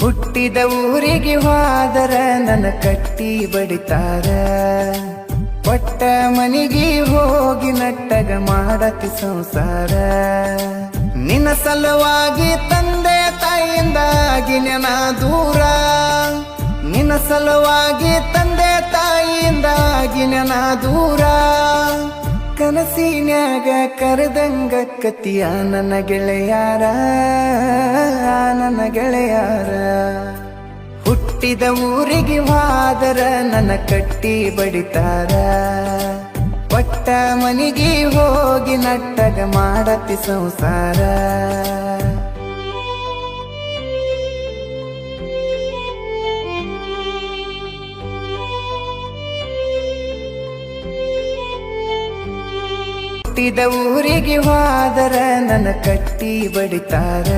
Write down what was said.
ಹುಟ್ಟಿದ ಊರಿಗೆ ಹೋದರ ನನ್ನ ಕಟ್ಟಿ ಬಡಿತಾರ. ಪಟ್ಟ ಮನಿಗೆ ಹೋಗಿ ನಟ್ಟಗ ಮಾಡತಿ ಸಂಸಾರ. ನಿನ್ನ ಸಲುವಾಗಿ ತಂದೆ ತಾಯಿಯಿಂದಾಗಿ ನೆನ ದೂರ. ನಿನ್ನ ಸಲುವಾಗಿ ತಂದೆ ತಾಯಿಯಿಂದಾಗಿ ನೆನ ದೂರ. ಕನಸಿನ್ಯಾಗ ಕರೆದಂಗ ಕತಿಯ ನನ್ನ ಗೆಳೆಯಾರ ನನ್ನ ಗೆಳೆಯಾರ. ಹುಟ್ಟಿದ ಊರಿಗೆ ವಾದರ ನನ್ನ ಕಟ್ಟಿ ಬಡಿತಾರ. ಪಟ್ಟ ಮನಿಗೆ ಹೋಗಿ ನಟ್ಟಗ ಮಾಡತಿ ಸಂಸಾರ. ಹುಟ್ಟಿದ ಊರಿಗೆ ಹೋದರ ನನ್ನ ಕಟ್ಟಿ ಬಡಿತಾರ.